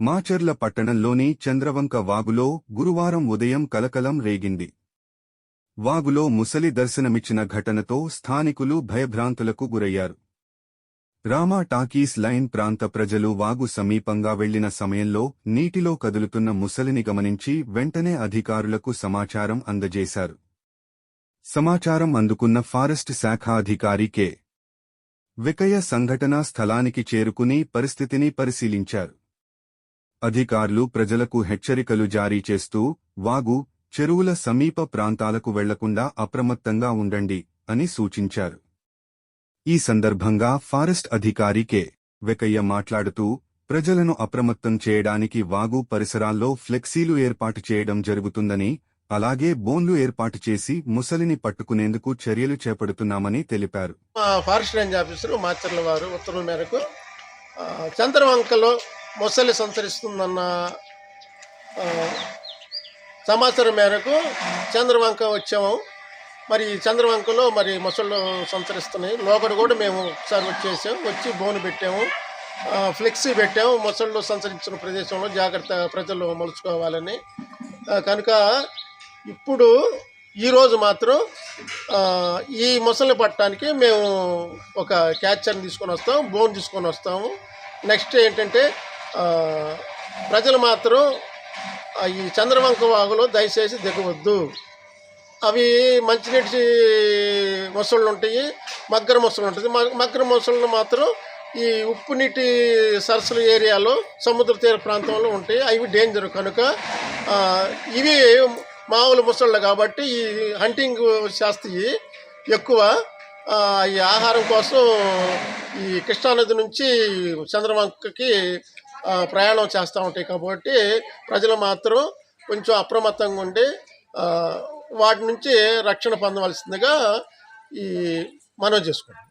మాచర్ల పట్టణంలోని చంద్రవంక వాగులో గురువారం ఉదయం కలకలం రేగింది. వాగులో ముసలి దర్శనమిచ్చిన ఘటనతో స్థానికులు భయభ్రాంతులకు గురయ్యారు. రామా టాకీస్ లైన్ ప్రాంత ప్రజలు వాగు సమీపంగా వెళ్ళిన సమయంలో నీటిలో కదులుతున్న ముసలిని గమనించి వెంటనే అధికారులకు సమాచారం అందజేశారు. సమాచారం అందుకున్న ఫారెస్ట్ శాఖ అధికారి కె. వికయ సంఘటనా స్థలానికి చేరుకుని పరిస్థితిని పరిశీలించారు. అధికారులు ప్రజలకు హెచ్చరికలు జారీ చేస్తూ వాగు చెరువుల సమీప ప్రాంతాలకు వెళ్ళకుండా అప్రమత్తంగా ఉండండి అని సూచించారు. ఈ సందర్భంగా ఫారెస్ట్ అధికారి కె. వెకయ్య మాట్లాడుతూ ప్రజలను అప్రమత్తం చేయడానికి వాగు పరిసరాల్లో ఫ్లెక్సీలు ఏర్పాటు చేయడం జరుగుతుందని అలాగే బోన్లు ఏర్పాటు చేసి ముసలిని పట్టుకునేందుకు చర్యలు చేపడుతున్నామని తెలిపారు. ఫారెస్ట్ రేంజ్ ఆఫీసర్ మాచర్ల వారు ఉత్తర్వుల మేరకు చంద్రవంకలో మొసలి సంచరిస్తుందన్న సమాచారం మేరకు చంద్రవంక వచ్చాము. మరి చంద్రవంకలో మరి మొసళ్ళు సంచరిస్తున్నాయి. లోపల కూడా మేము ఒకసారి వచ్చేసాము వచ్చి బోను పెట్టాము. ఫ్లెక్సీ పెట్టాము. మొసళ్ళు సంచరించిన ప్రదేశంలో జాగ్రత్త ప్రజలు మలుచుకోవాలని. కనుక ఇప్పుడు ఈరోజు మాత్రం ఈ మొసళ్ళు పట్టడానికి మేము ఒక క్యాచర్ని తీసుకొని వస్తాము బోన్ తీసుకొని వస్తాము. నెక్స్ట్ ఏంటంటే ప్రజలు మాత్రం ఈ చంద్రవంక వాగులో దయచేసి దిగవద్దు. అవి మంచినీటి మొసళ్ళు ఉంటాయి మగ్గర మొసళ్ళు ఉంటుంది. మగ్గర మొసళ్ళు మాత్రం ఈ ఉప్పు నీటి సరస్సుల ఏరియాలో సముద్ర తీర ప్రాంతంలో ఉంటాయి. అవి డేంజర్ కనుక ఇవి మామూలు ముసళ్ళు కాబట్టి ఈ హంటింగ్ శాస్త్రి ఎక్కువ. ఈ ఆహారం కోసం ఈ కృష్ణానది నుంచి చంద్రవంకకి ప్రయాణం చేస్తూ ఉంటాయి కాబట్టి ప్రజలు మాత్రం కొంచెం అప్రమత్తంగా ఉండి వాటి నుంచి రక్షణ పొందవలసిందిగా ఈ మనవి చేసుకుంటాం